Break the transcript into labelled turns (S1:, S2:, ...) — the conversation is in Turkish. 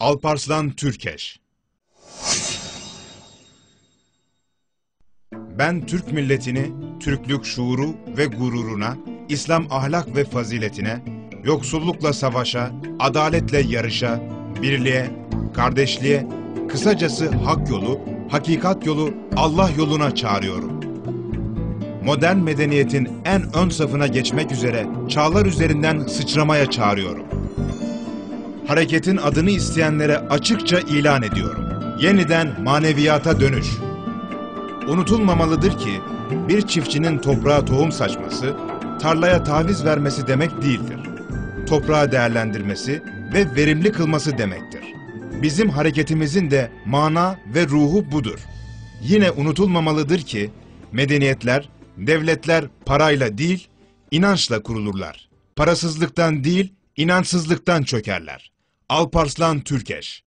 S1: Alparslan Türkeş Ben Türk milletini, Türklük şuuru ve gururuna, İslam ahlak ve faziletine, yoksullukla savaşa, adaletle yarışa, birliğe, kardeşliğe, kısacası hak yolu, hakikat yolu, Allah yoluna çağırıyorum. Modern medeniyetin en ön safına geçmek üzere çağlar üzerinden sıçramaya çağırıyorum. Hareketin adını isteyenlere açıkça ilan ediyorum. Yeniden maneviyata dönüş. Unutulmamalıdır ki bir çiftçinin toprağa tohum saçması, tarlaya taviz vermesi demek değildir. Toprağı değerlendirmesi ve verimli kılması demektir. Bizim hareketimizin de mana ve ruhu budur. Yine unutulmamalıdır ki medeniyetler, devletler parayla değil, inançla kurulurlar. Parasızlıktan değil, inançsızlıktan çökerler. Alparslan Türkeş